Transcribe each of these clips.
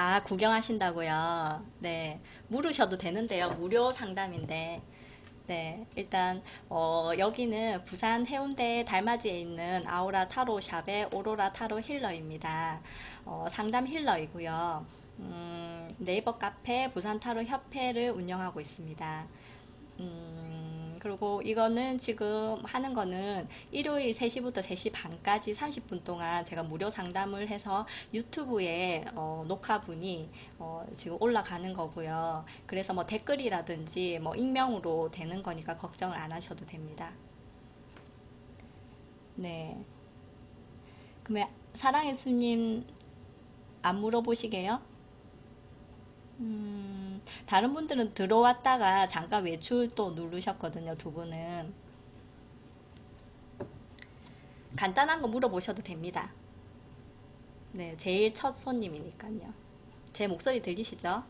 아, 구경하신다고요? 네. 물으셔도 되는데요. 무료 상담인데. 네. 일단, 어, 여기는 부산 해운대 달맞이에 있는 아우라 타로 샵의 오로라 타로 힐러입니다. 어, 상담 힐러이고요. 음, 네이버 카페 부산 타로 협회를 운영하고 있습니다. 음, 그리고 이거는 지금 하는 거는 일요일 3시부터 3시 반까지 30분 동안 제가 무료 상담을 해서 유튜브에 어, 녹화분이 어, 지금 올라가는 거고요. 그래서 뭐 댓글이라든지 뭐 익명으로 되는 거니까 걱정을 안 하셔도 됩니다. 네. 그러면 사랑의 수님 안 물어보시게요? 음, 다른 분들은 들어왔다가 잠깐 외출 또 누르셨거든요, 두 분은. 간단한 거 물어보셔도 됩니다. 네, 제일 첫 손님이니까요. 제 목소리 들리시죠?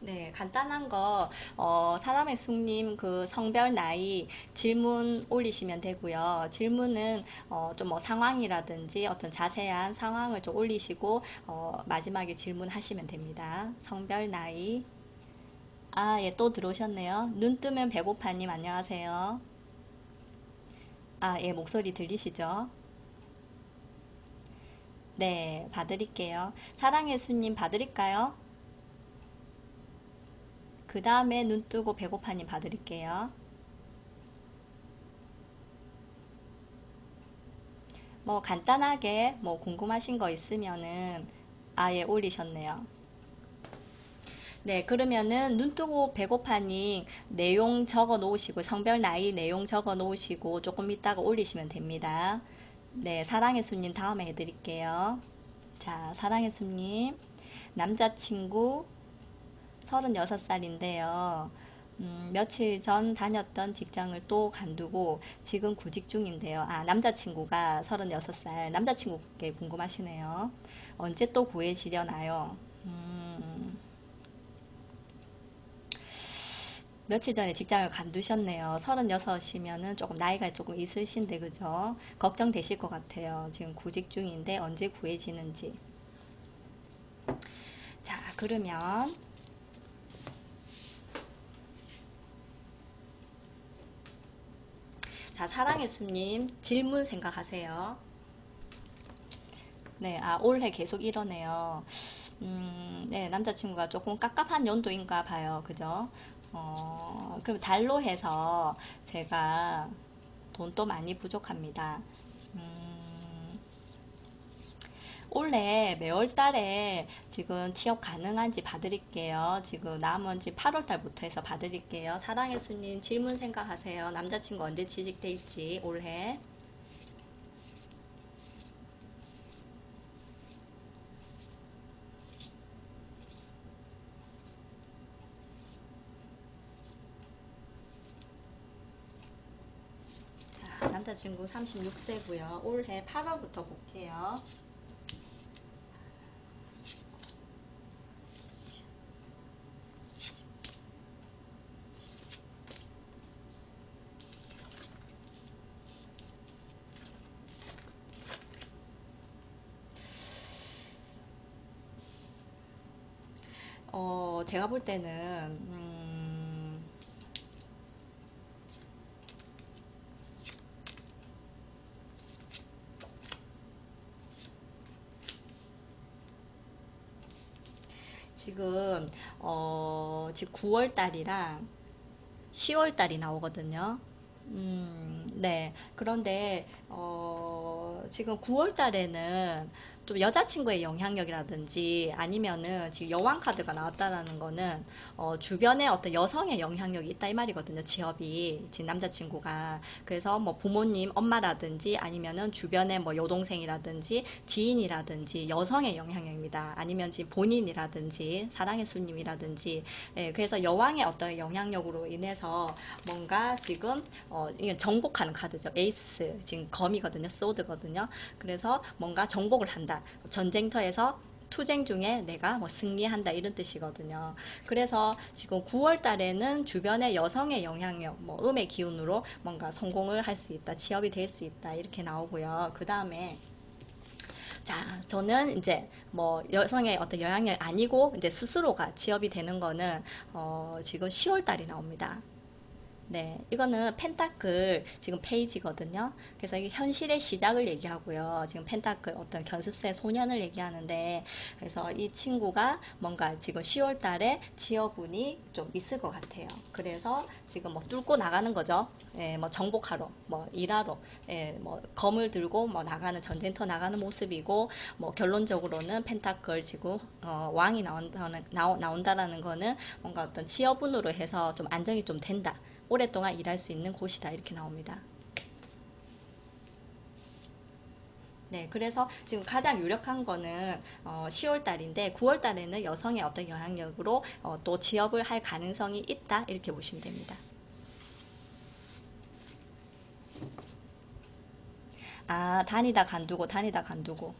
네, 간단한 거, 어, 사람의 숙님 그 성별 나이 질문 올리시면 되고요. 질문은, 어, 좀뭐 상황이라든지 어떤 자세한 상황을 좀 올리시고, 어, 마지막에 질문하시면 됩니다. 성별 나이. 아, 예, 또 들어오셨네요. 눈 뜨면 배고파님, 안녕하세요. 아, 예, 목소리 들리시죠? 네, 봐드릴게요. 사랑의 수님 봐드릴까요? 그 다음에 눈 뜨고 배고파님 봐드릴게요. 뭐 간단하게 뭐 궁금하신 거 있으면은 아예 올리셨네요. 네, 그러면은 눈 뜨고 배고파님 내용 적어 놓으시고 성별 나이 내용 적어 놓으시고 조금 있다가 올리시면 됩니다. 네, 사랑의 수님 다음에 해드릴게요. 자, 사랑의 수님 남자친구 36살인데요. 음, 며칠 전 다녔던 직장을 또 간두고 지금 구직 중인데요. 아, 남자친구가 36살. 남자친구께 궁금하시네요. 언제 또 구해지려나요? 음, 며칠 전에 직장을 간두셨네요. 36이면은 조금 나이가 조금 있으신데, 그죠? 걱정되실 것 같아요. 지금 구직 중인데 언제 구해지는지. 자, 그러면 자, 사랑의 수님 질문 생각하세요. 네, 아, 올해 계속 이러네요. 음, 네, 남자친구가 조금 깝깝한 연도인가 봐요. 그죠? 어, 그럼 달로 해서 제가 돈도 많이 부족합니다. 음, 올해 매월 달에 지금 취업 가능한지 봐드릴게요. 지금 남은지 8월 달부터 해서 봐드릴게요. 사랑의 수님 질문 생각하세요. 남자친구 언제 취직될지 올해. 자, 남자친구 36세고요. 올해 8월부터 볼게요. 어, 제가 볼 때는 음, 지금 어, 지금 9월 달이랑 10월 달이 나오거든요. 음, 네. 그런데 어, 지금 9월 달에는 좀 여자친구의 영향력이라든지 아니면은 지금 여왕 카드가 나왔다라는 거는 어, 주변에 어떤 여성의 영향력이 있다 이 말이거든요. 지업이 지금 남자친구가 그래서 뭐 부모님, 엄마라든지 아니면은 주변에 뭐 여동생이라든지 지인이라든지 여성의 영향력입니다. 아니면 지금 본인이라든지 사랑의 수님이라든지 예, 그래서 여왕의 어떤 영향력으로 인해서 뭔가 지금 어, 이게 정복하는 카드죠. 에이스 지금 검이거든요. 소드거든요. 그래서 뭔가 정복을 한다. 전쟁터에서 투쟁 중에 내가 뭐 승리한다 이런 뜻이거든요. 그래서 지금 9월 달에는 주변의 여성의 영향력, 뭐 음의 기운으로 뭔가 성공을 할 수 있다, 취업이 될 수 있다 이렇게 나오고요. 그 다음에 자, 저는 이제 뭐 여성의 어떤 영향력 아니고 이제 스스로가 취업이 되는 거는 어 지금 10월 달이 나옵니다. 네, 이거는 펜타클 지금 페이지거든요. 그래서 이게 현실의 시작을 얘기하고요. 지금 펜타클 어떤 견습생 소년을 얘기하는데, 그래서 이 친구가 뭔가 지금 10월 달에 지어분이 좀 있을 것 같아요. 그래서 지금 뭐 뚫고 나가는 거죠. 예, 뭐 정복하러, 뭐 일하러, 예, 뭐 검을 들고 뭐 나가는 전쟁터 나가는 모습이고, 뭐 결론적으로는 펜타클 지금 어, 왕이 나온다는 나오, 나온다라는 거는 뭔가 어떤 지어분으로 해서 좀 안정이 좀 된다. 오랫동안 일할 수 있는 곳이다 이렇게 나옵니다. 네, 그래서 지금 가장 유력한 거는 어, 10월 달인데 9월 달에는 여성의 어떤 영향력으로 어, 또 취업을 할 가능성이 있다 이렇게 보시면 됩니다. 아, 다니다 간두고 다니다 간두고.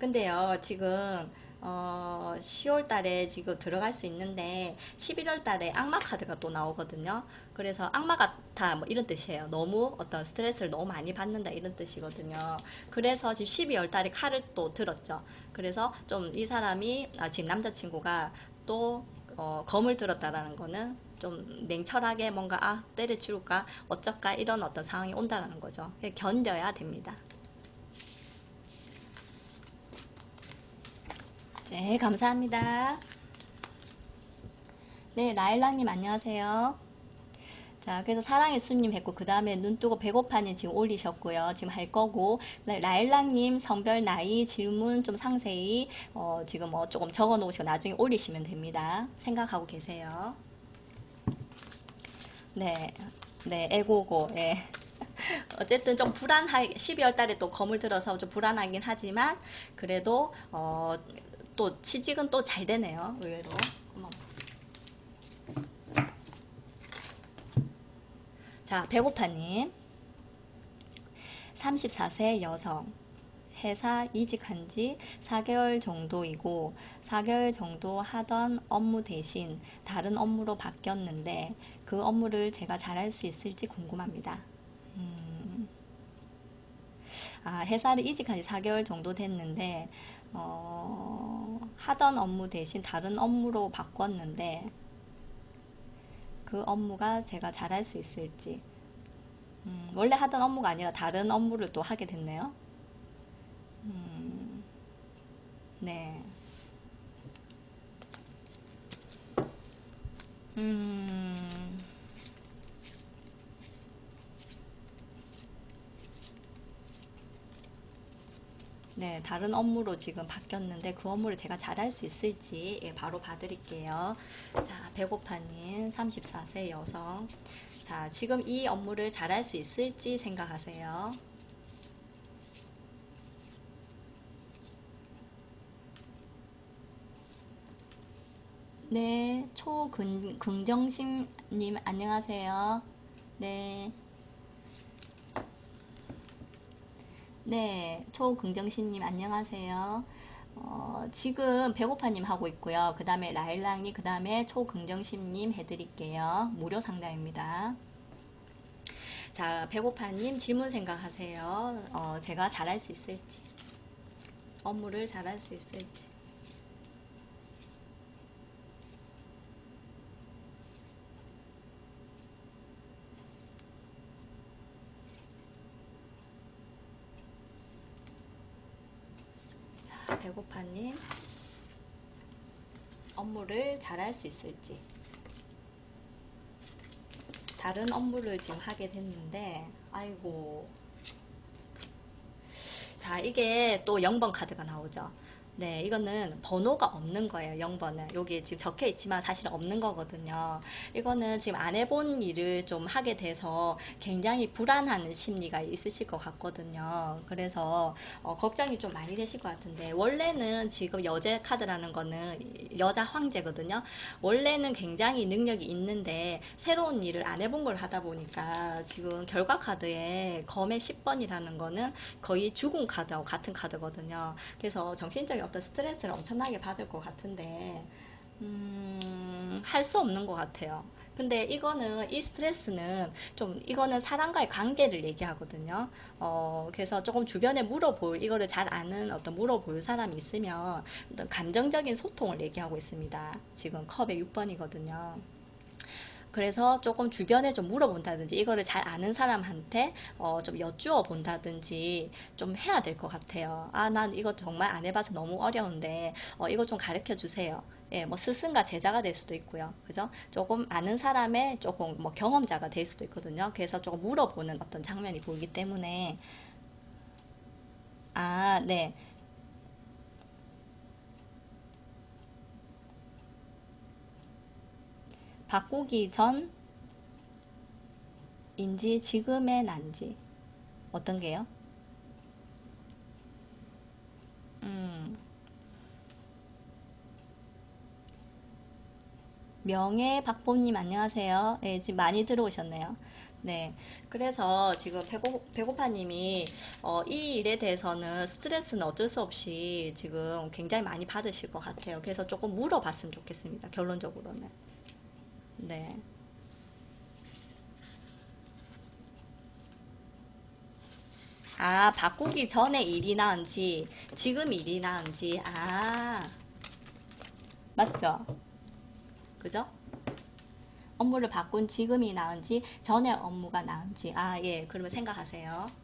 근데요, 지금 어, 10월 달에 지금 들어갈 수 있는데 11월 달에 악마 카드가 또 나오거든요. 그래서 악마 같아 뭐 이런 뜻이에요. 너무 어떤 스트레스를 너무 많이 받는다 이런 뜻이거든요. 그래서 지금 12월 달에 칼을 또 들었죠. 그래서 좀 이 사람이 아, 지금 남자친구가 또 어, 검을 들었다라는 거는 좀 냉철하게 뭔가 아 때려치울까 어쩔까 이런 어떤 상황이 온다라는 거죠. 견뎌야 됩니다. 네, 감사합니다. 네, 라일락님 안녕하세요. 자, 그래서 사랑의 수님 했고, 그 다음에 눈 뜨고 배고파님 지금 올리셨고요. 지금 할 거고, 네, 라일락님 성별, 나이, 질문 좀 상세히, 어, 지금 뭐 조금 적어 놓으시고 나중에 올리시면 됩니다. 생각하고 계세요. 네, 네, 애고고, 예. 어쨌든 좀 불안하, 12월 달에 또 검을 들어서 좀 불안하긴 하지만, 그래도, 어, 또 취직은 또 잘 되네요. 의외로. 어머. 자, 배고파님. 34세 여성. 회사 이직한 지 4개월 정도이고 4개월 정도 하던 업무 대신 다른 업무로 바뀌었는데 그 업무를 제가 잘할 수 있을지 궁금합니다. 음, 아, 회사를 이직한 지 4개월 정도 됐는데 어, 하던 업무 대신 다른 업무로 바꿨는데 그 업무가 제가 잘할 수 있을지 음, 원래 하던 업무가 아니라 다른 업무를 또 하게 됐네요. 음, 네. 음, 네, 다른 업무로 지금 바뀌었는데 그 업무를 제가 잘할 수 있을지 예, 바로 봐드릴게요. 자, 배고파님, 34세 여성. 자, 지금 이 업무를 잘할 수 있을지 생각하세요. 네, 초긍정심님 안녕하세요. 네. 네, 초긍정심님 안녕하세요. 어, 지금 배고파님 하고 있고요. 그 다음에 라일락님, 그 다음에 초긍정심님 해드릴게요. 무료 상담입니다. 자, 배고파님 질문 생각하세요. 어, 제가 잘할 수 있을지. 업무를 잘할 수 있을지. 자, 배고파님. 업무를 잘할 수 있을지. 다른 업무를 지금 하게 됐는데, 아이고. 자, 이게 또 0번 카드가 나오죠. 네, 이거는 번호가 없는 거예요. 0번은. 여기 지금 적혀 있지만 사실 없는 거거든요. 이거는 지금 안 해본 일을 좀 하게 돼서 굉장히 불안한 심리가 있으실 것 같거든요. 그래서 어, 걱정이 좀 많이 되실 것 같은데 원래는 지금 여제 카드라는 거는 여자 황제거든요. 원래는 굉장히 능력이 있는데 새로운 일을 안 해본 걸 하다 보니까 지금 결과 카드에 검의 10번이라는 거는 거의 죽은 카드하고 같은 카드거든요. 그래서 정신적인 어떤 스트레스를 엄청나게 받을 것 같은데 음, 할 수 없는 것 같아요. 근데 이거는 이 스트레스는 좀 이거는 사람과의 관계를 얘기하거든요. 어 그래서 조금 주변에 물어볼 이거를 잘 아는 어떤 물어볼 사람이 있으면 어떤 감정적인 소통을 얘기하고 있습니다. 지금 컵의 6번이거든요. 그래서 조금 주변에 좀 물어본다든지 이거를 잘 아는 사람한테 어, 좀 여쭈어 본다든지 좀 해야 될 것 같아요. 아, 난 이거 정말 안 해봐서 너무 어려운데 어, 이거 좀 가르쳐 주세요. 예, 뭐 스승과 제자가 될 수도 있고요. 그죠? 조금 아는 사람의 조금 뭐 경험자가 될 수도 있거든요. 그래서 조금 물어보는 어떤 장면이 보이기 때문에 아, 네. 바꾸기 전인지 지금의 난지 어떤 게요? 음, 명예 박봄님 안녕하세요. 네, 지금 많이 들어오셨네요. 네, 그래서 지금 배고, 배고파님이 어, 이 일에 대해서는 스트레스는 어쩔 수 없이 지금 굉장히 많이 받으실 것 같아요. 그래서 조금 물어봤으면 좋겠습니다. 결론적으로는. 네. 아, 바꾸기 전에 일이 나은지, 지금 일이 나은지, 아, 맞죠? 그죠? 업무를 바꾼 지금이 나은지, 전에 업무가 나은지, 아, 예, 그러면 생각하세요.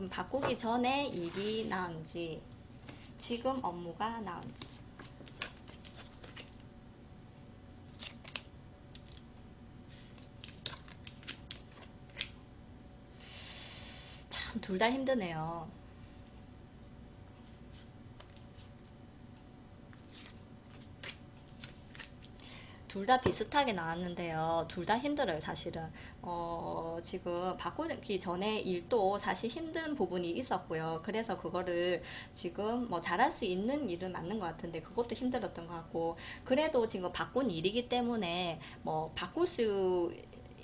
그럼 바꾸기 전에 일이 나은지, 지금 업무가 나은지. 참, 둘 다 힘드네요. 둘 다 비슷하게 나왔는데요. 둘 다 힘들어요, 사실은. 어, 지금 바꾸기 전에 일도 사실 힘든 부분이 있었고요. 그래서 그거를 지금 뭐 잘할 수 있는 일은 맞는 것 같은데 그것도 힘들었던 것 같고 그래도 지금 바꾼 일이기 때문에 뭐 바꿀 수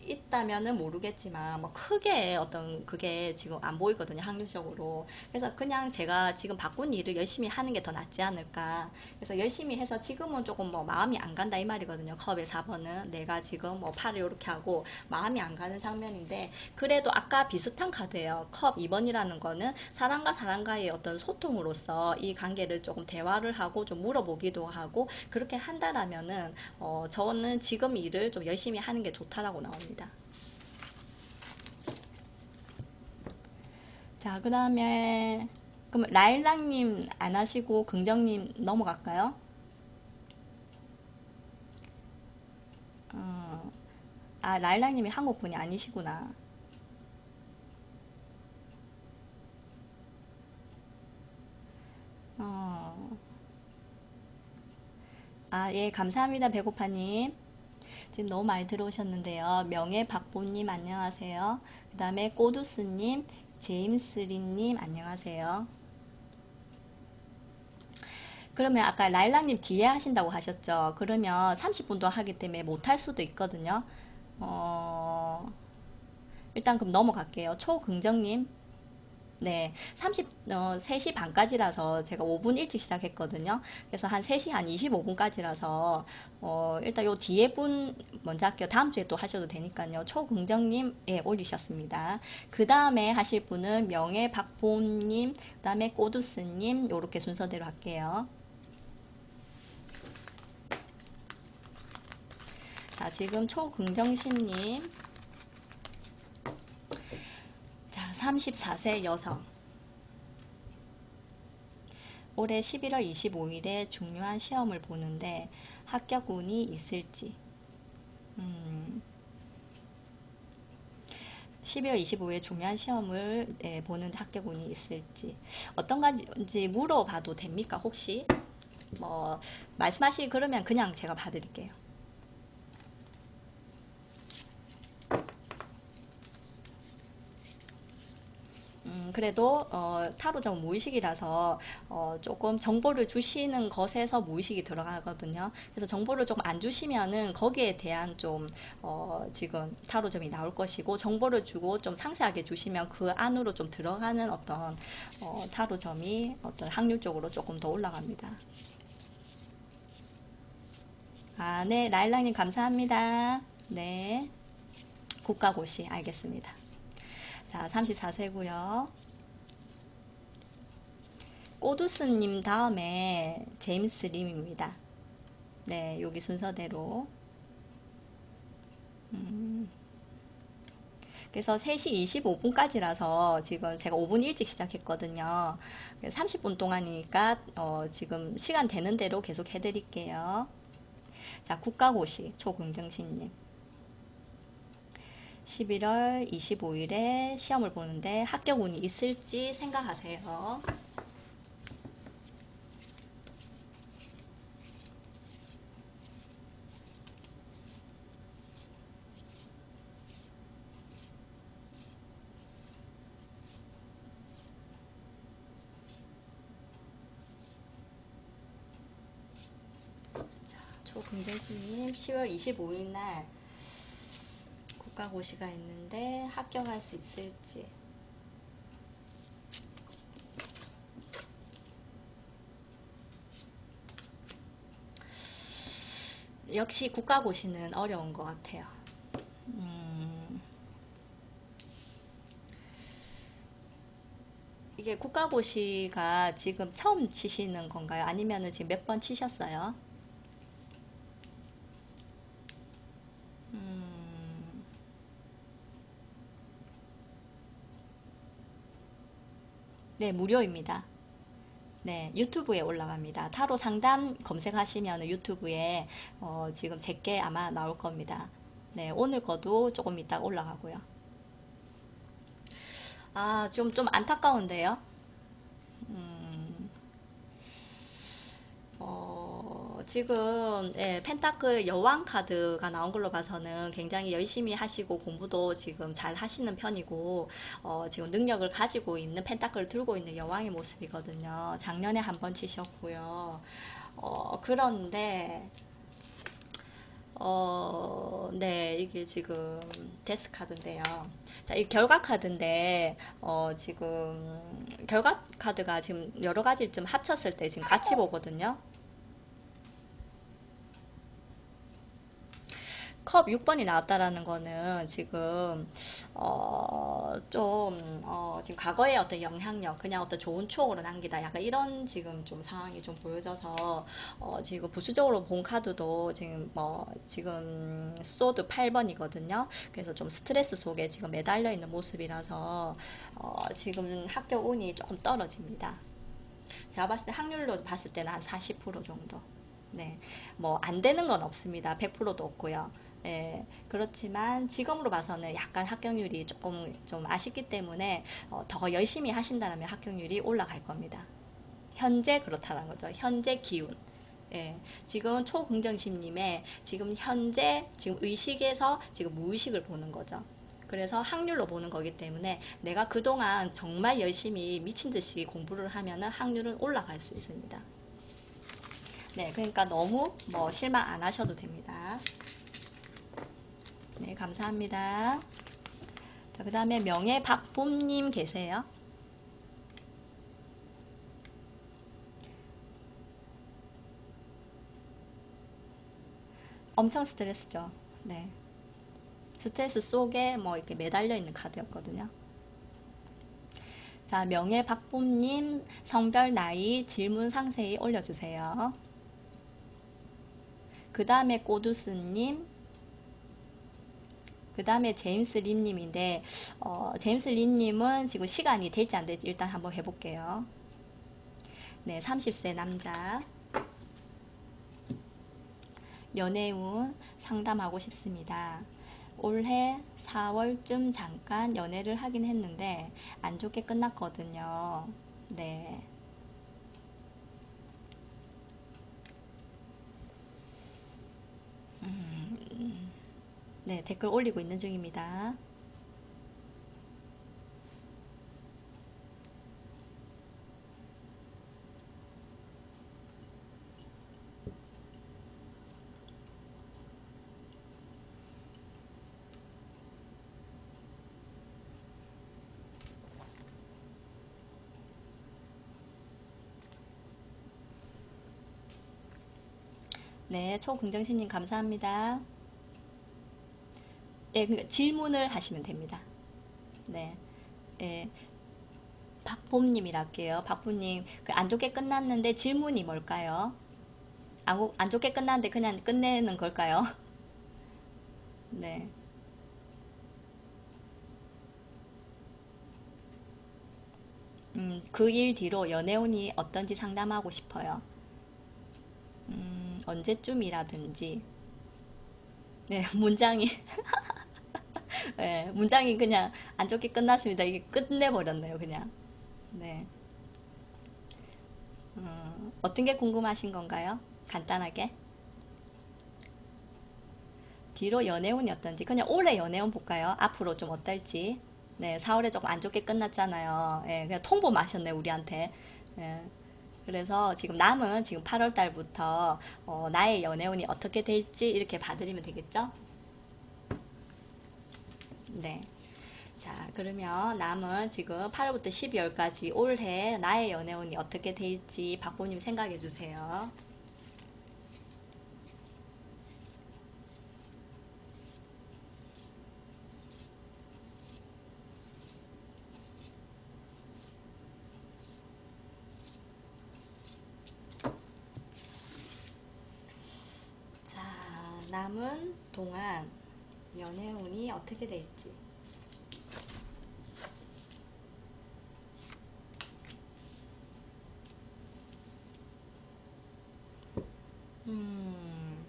있다면은 모르겠지만 뭐 크게 어떤 그게 지금 안 보이거든요 확률적으로. 그래서 그냥 제가 지금 바꾼 일을 열심히 하는 게 더 낫지 않을까. 그래서 열심히 해서 지금은 조금 뭐 마음이 안 간다 이 말이거든요 컵의 4번은. 내가 지금 뭐 팔을 이렇게 하고 마음이 안 가는 장면인데 그래도 아까 비슷한 카드예요. 컵 2번이라는 거는 사람과 사람과의 어떤 소통으로서 이 관계를 조금 대화를 하고 좀 물어보기도 하고 그렇게 한다라면은 어 저는 지금 일을 좀 열심히 하는 게 좋다라고 나옵니다 자, 그 다음에, 그럼 라일락님 안 하시고 긍정님 넘어갈까요? 어, 아, 라일락님이 한국 분이 아니시구나. 어, 아, 예, 감사합니다, 배고파님. 지금 너무 많이 들어오셨는데요. 명예 박보님 안녕하세요. 그 다음에 꼬두스님, 제임스리님 안녕하세요. 그러면 아까 라일락님 뒤에 하신다고 하셨죠? 그러면 30분 도 하기 때문에 못할 수도 있거든요. 어, 일단 그럼 넘어갈게요. 초긍정님 네, 30, 어, 3시 반까지라서 제가 5분 일찍 시작했거든요. 그래서 한 3시 한 25분까지라서, 어, 일단 요 뒤에 분 먼저 할게요. 다음 주에 또 하셔도 되니까요. 초긍정님, 예, 올리셨습니다. 그 다음에 하실 분은 명예 박보님, 그 다음에 꼬두스님, 요렇게 순서대로 할게요. 자, 지금 초긍정심님, 자, 34세 여성. 올해 11월 25일에 중요한 시험을 보는데 합격 운이 있을지. 음, 12월 25일에 중요한 시험을 예, 보는 합격 운이 있을지 어떤 가지 물어봐도 됩니까 혹시 뭐 말씀하시 그러면 그냥 제가 봐드릴게요. 음, 그래도 어, 타로점 무의식이라서 어, 조금 정보를 주시는 것에서 무의식이 들어가거든요. 그래서 정보를 조금 안 주시면은 거기에 대한 좀 어, 지금 타로점이 나올 것이고 정보를 주고 좀 상세하게 주시면 그 안으로 좀 들어가는 어떤 어, 타로점이 어떤 확률적으로 조금 더 올라갑니다. 아, 네, 라일락님 감사합니다. 네, 국가고시 알겠습니다. 자, 34세고요. 꼬두스님 다음에 제임스 림입니다. 네, 여기 순서대로. 음. 그래서 3시 25분까지라서 지금 제가 5분 일찍 시작했거든요. 30분 동안이니까 어, 지금 시간 되는 대로 계속 해드릴게요. 자, 국가고시 초긍정신님. 11월 25일에 시험을 보는데 합격 운이 있을지 생각하세요. 자, 초긍정신님 10월 25일 날 국가고시가 있는데 합격할 수 있을지 역시 국가고시는 어려운 것 같아요. 음, 이게 국가고시가 지금 처음 치시는 건가요? 아니면 지금 몇 번 치셨어요? 네, 무료입니다. 네, 유튜브에 올라갑니다. 타로 상담 검색하시면 유튜브에 어, 지금 제게 아마 나올 겁니다. 네, 오늘 거도 조금 이따 올라가고요. 아, 좀, 좀 안타까운데요. 음, 어, 지금 예, 펜타클 여왕 카드가 나온 걸로 봐서는 굉장히 열심히 하시고 공부도 지금 잘 하시는 편이고 어, 지금 능력을 가지고 있는 펜타클을 들고 있는 여왕의 모습이거든요. 작년에 한 번 치셨고요. 어, 그런데 어, 네, 이게 지금 데스 카드인데요. 자, 이 결과 카드인데, 어, 지금, 결과 카드가 지금 여러 가지 좀 합쳤을 때 지금 같이 보거든요. 컵 6번이 나왔다라는 거는 지금 어좀 어 지금 과거의 어떤 영향력 그냥 어떤 좋은 추억으로 남기다 약간 이런 지금 좀 상황이 좀 보여져서 어 지금 부수적으로 본 카드도 지금 뭐 지금 소드 8번이거든요. 그래서 좀 스트레스 속에 지금 매달려 있는 모습이라서 어 지금 합격 운이 조금 떨어집니다. 제가 봤을 때 확률로 봤을 때는 한 40% 정도. 네. 뭐 안 되는 건 없습니다. 100%도 없고요. 예, 그렇지만 지금으로 봐서는 약간 합격률이 조금 좀 아쉽기 때문에 어, 더 열심히 하신다면 합격률이 올라갈 겁니다. 현재 그렇다는 거죠. 현재 기운. 예, 지금 초긍정심님의 지금 현재 지금 의식에서 지금 무의식을 보는 거죠. 그래서 확률로 보는 거기 때문에 내가 그동안 정말 열심히 미친 듯이 공부를 하면은 확률은 올라갈 수 있습니다. 네, 그러니까 너무 뭐 실망 안 하셔도 됩니다. 네, 감사합니다. 자, 그 다음에 명예 박봄님 계세요. 엄청 스트레스죠. 네. 스트레스 속에 뭐 이렇게 매달려 있는 카드였거든요. 자, 명예 박봄님 성별 나이 질문 상세히 올려주세요. 그 다음에 꼬두스님 그 다음에 제임스 림님인데 어, 제임스 림님은 지금 시간이 될지 안 될지 일단 한번 해볼게요. 네, 30세 남자 연애운 상담하고 싶습니다. 올해 4월쯤 잠깐 연애를 하긴 했는데 안 좋게 끝났거든요. 네. 네, 댓글 올리고 있는 중입니다. 네, 초긍정신님 감사합니다. 예, 그 질문을 하시면 됩니다. 네, 예, 박봄님이라 할게요. 박봄님, 그안 좋게 끝났는데 질문이 뭘까요? 안, 고- 안 좋게 끝났는데 그냥 끝내는 걸까요? 네, 음, 그 일 뒤로 연애운이 어떤지 상담하고 싶어요. 음, 언제쯤이라든지, 네, 문장이, 네, 문장이 그냥 안 좋게 끝났습니다. 이게 끝내버렸네요, 그냥. 네. 음, 어떤 게 궁금하신 건가요? 간단하게. 뒤로 연애운이 어떤지. 그냥 올해 연애운 볼까요? 앞으로 좀 어떨지. 네, 4월에 조금 안 좋게 끝났잖아요. 예, 그냥 통보 마셨네, 우리한테. 예, 그래서 지금 남은 지금 8월 달부터 어, 나의 연애운이 어떻게 될지 이렇게 봐드리면 되겠죠? 네. 자, 그러면 남은 지금 8월부터 12월까지 올해 나의 연애운이 어떻게 될지 박보님 생각해 주세요. 자, 남은 동안 연애운이 어떻게 될지. 음,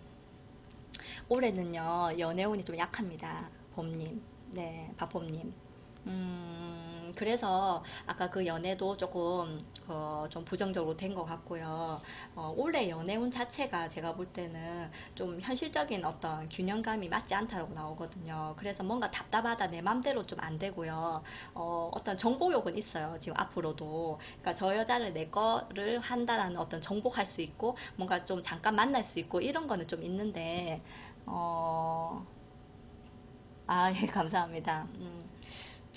올해는요, 연애운이 좀 약합니다. 봄님. 네, 박봄님. 음, 그래서 아까 그 연애도 조금 어, 좀 부정적으로 된 것 같고요. 어, 올해 연애운 자체가 제가 볼 때는 좀 현실적인 어떤 균형감이 맞지 않다고 나오거든요. 그래서 뭔가 답답하다 내 맘대로 좀 안 되고요. 어, 어떤 정복욕은 있어요. 지금 앞으로도. 그러니까 저 여자를 내 거를 한다라는 어떤 정복할 수 있고 뭔가 좀 잠깐 만날 수 있고 이런 거는 좀 있는데 어, 아, 예, 감사합니다. 음.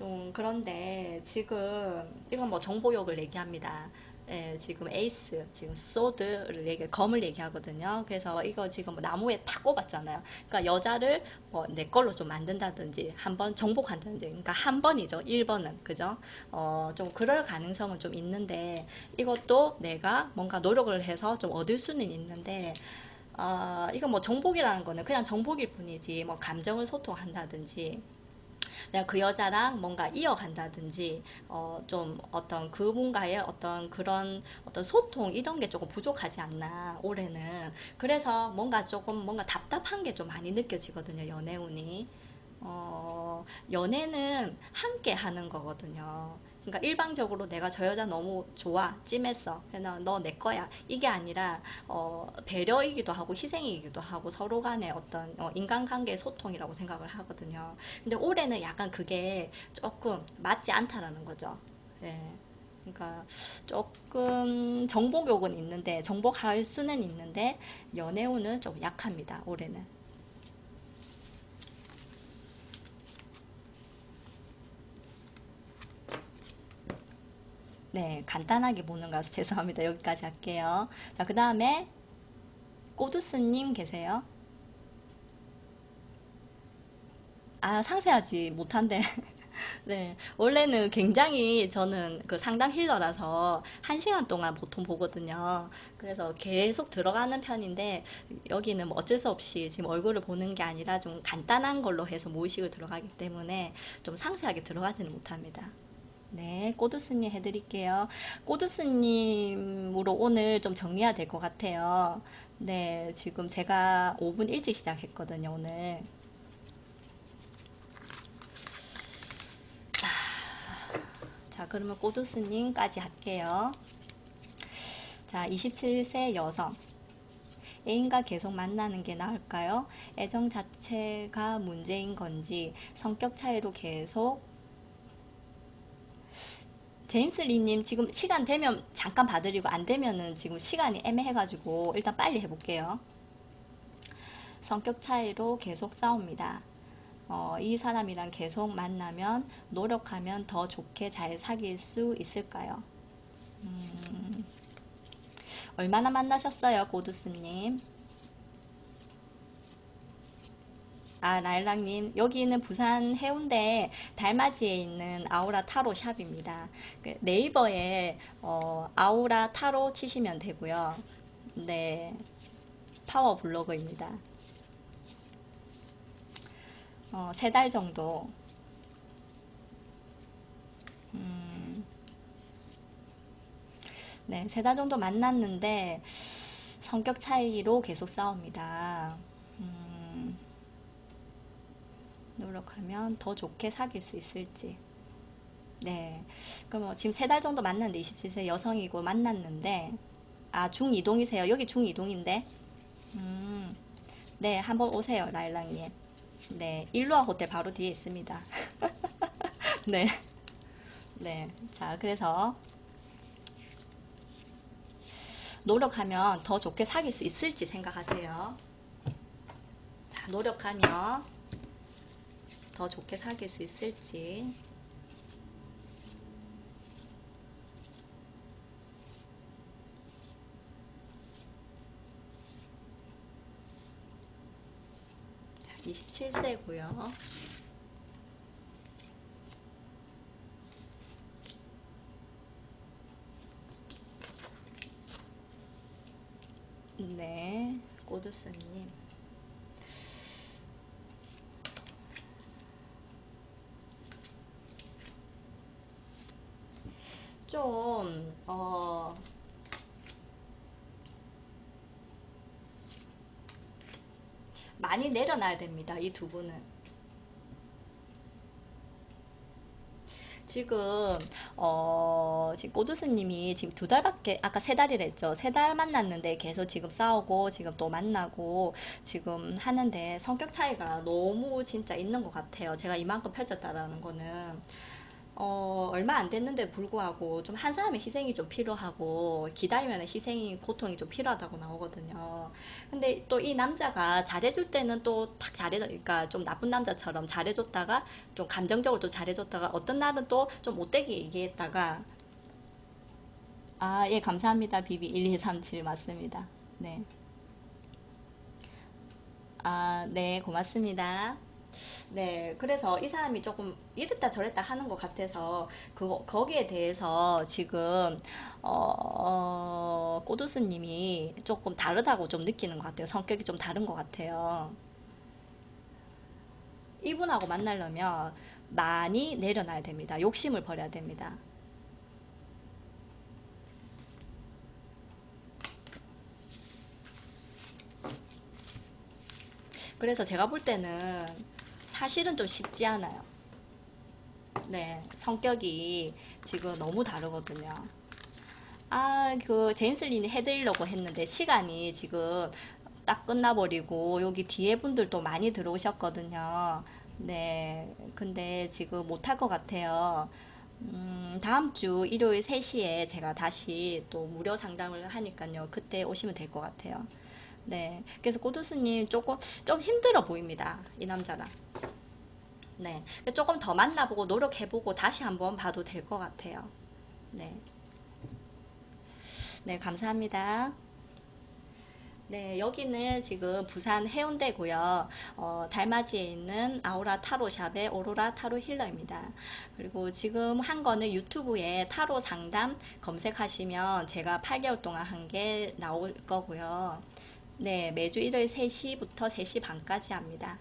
좀 그런데 지금 이건 뭐 정보욕을 얘기합니다. 예, 지금 에이스, 지금 소드를 얘기, 검을 얘기하거든요. 그래서 이거 지금 뭐 나무에 탁 꼽았잖아요. 그러니까 여자를 뭐 내 걸로 좀 만든다든지 한번 정복한다든지, 그러니까 한 번이죠. 1번은 그죠? 어, 좀 그럴 가능성은 좀 있는데 이것도 내가 뭔가 노력을 해서 좀 얻을 수는 있는데 어, 이건 뭐 정복이라는 거는 그냥 정복일 뿐이지 뭐 감정을 소통한다든지 내가 그 여자랑 뭔가 이어간다든지 어, 좀 어떤 그분과의 어떤 그런 어떤 소통 이런 게 조금 부족하지 않나 올해는 그래서 뭔가 조금 뭔가 답답한 게 좀 많이 느껴지거든요 연애운이 어, 연애는 함께 하는 거거든요. 그러니까 일방적으로 내가 저 여자 너무 좋아, 찜했어. 그냥 너내 거야. 이게 아니라 어, 배려이기도 하고 희생이기도 하고 서로 간의 어떤 어, 인간관계 소통이라고 생각을 하거든요. 근데 올해는 약간 그게 조금 맞지 않다라는 거죠. 예. 그러니까 조금 정복욕은 있는데 정복할 수는 있는데 연애운은 좀 약합니다. 올해는. 네, 간단하게 보는 거라서 죄송합니다. 여기까지 할게요. 자, 그 다음에 꼬두스님 계세요? 아, 상세하지 못한데. 네, 원래는 굉장히 저는 그 상담 힐러라서 한 시간 동안 보통 보거든요. 그래서 계속 들어가는 편인데 여기는 뭐 어쩔 수 없이 지금 얼굴을 보는 게 아니라 좀 간단한 걸로 해서 무의식을 들어가기 때문에 좀 상세하게 들어가지는 못합니다. 네, 꼬두스님 해드릴게요. 꼬두스님으로 오늘 좀 정리해야 될 것 같아요. 네, 지금 제가 5분 일찍 시작했거든요, 오늘. 아, 자, 그러면 꼬두스님까지 할게요. 자, 27세 여성. 애인과 계속 만나는 게 나을까요? 애정 자체가 문제인 건지 성격 차이로 계속 제임스 리님 지금 시간 되면 잠깐 봐드리고 안 되면은 지금 시간이 애매해가지고 일단 빨리 해볼게요. 성격 차이로 계속 싸웁니다. 어, 이 사람이랑 계속 만나면 노력하면 더 좋게 잘 사귈 수 있을까요? 음, 얼마나 만나셨어요, 고두스님? 아, 라일락님, 여기는 부산 해운대 달맞이에 있는 아우라 타로 샵입니다. 그 네이버에 어, 아우라 타로 치시면 되고요. 네, 파워 블로거입니다. 어, 세 달 정도. 음, 네, 세 달 정도 만났는데 성격 차이로 계속 싸웁니다. 음, 노력하면 더 좋게 사귈 수 있을지. 네. 그럼 뭐 지금 세 달 정도 만났는데 27세 여성이고 만났는데 아 중이동이세요. 여기 중이동인데. 음. 네, 한번 오세요, 라일락 님. 네, 일루아 호텔 바로 뒤에 있습니다. 네. 네. 자, 그래서 노력하면 더 좋게 사귈 수 있을지 생각하세요. 자, 노력하면 더 좋게 사귈 수 있을지. 자, 27세고요. 네, 꼬드스님. 좀, 어, 많이 내려놔야 됩니다. 이 두 분은. 지금 어 지금 꼬두스님이 지금 두 달밖에 아까 세 달이라 했죠. 세 달 만났는데 계속 지금 싸우고 지금 또 만나고 지금 하는데 성격 차이가 너무 진짜 있는 것 같아요. 제가 이만큼 펼쳤다라는 거는 어, 얼마 안 됐는데 불구하고 좀 한 사람의 희생이 좀 필요하고 기다리면 희생이 고통이 좀 필요하다고 나오거든요. 근데 또 이 남자가 잘해줄 때는 또 탁 잘해, 그러니까 좀 나쁜 남자처럼 잘해줬다가 좀 감정적으로 또 잘해줬다가 어떤 날은 또 좀 못되게 얘기했다가 아, 예, 감사합니다. 비비 1237 맞습니다. 네. 아, 네, 고맙습니다. 네, 그래서 이 사람이 조금 이랬다 저랬다 하는 것 같아서 그 거기에 대해서 지금 어, 어, 꼬두스님이 조금 다르다고 좀 느끼는 것 같아요. 성격이 좀 다른 것 같아요. 이분하고 만나려면 많이 내려놔야 됩니다. 욕심을 버려야 됩니다. 그래서 제가 볼 때는 사실은 좀 쉽지 않아요. 네, 성격이 지금 너무 다르거든요. 아, 그 제임스 린이 해드리려고 했는데 시간이 지금 딱 끝나버리고 여기 뒤에 분들도 많이 들어오셨거든요. 네, 근데 지금 못할 것 같아요. 음, 다음 주 일요일 3시에 제가 다시 또 무료 상담을 하니까요. 그때 오시면 될 것 같아요. 네, 그래서 고두스님 조금 좀 힘들어 보입니다. 이 남자랑. 네, 조금 더 만나보고 노력해보고 다시 한번 봐도 될 것 같아요. 네, 네, 감사합니다. 네, 여기는 지금 부산 해운대고요. 어, 달맞이에 있는 아우라 타로샵의 오로라 타로 힐러입니다. 그리고 지금 한 거는 유튜브에 타로 상담 검색하시면 제가 8개월 동안 한 게 나올 거고요. 네, 매주 일요일 3시부터 3시 반까지 합니다.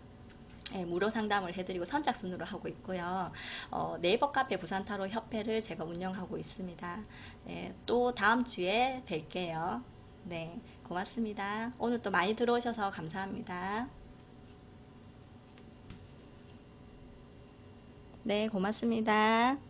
네, 무료 상담을 해드리고 선착순으로 하고 있고요. 어, 네이버 카페 부산타로 협회를 제가 운영하고 있습니다. 네, 또 다음 주에 뵐게요. 네, 고맙습니다. 오늘 또 많이 들어오셔서 감사합니다. 네, 고맙습니다.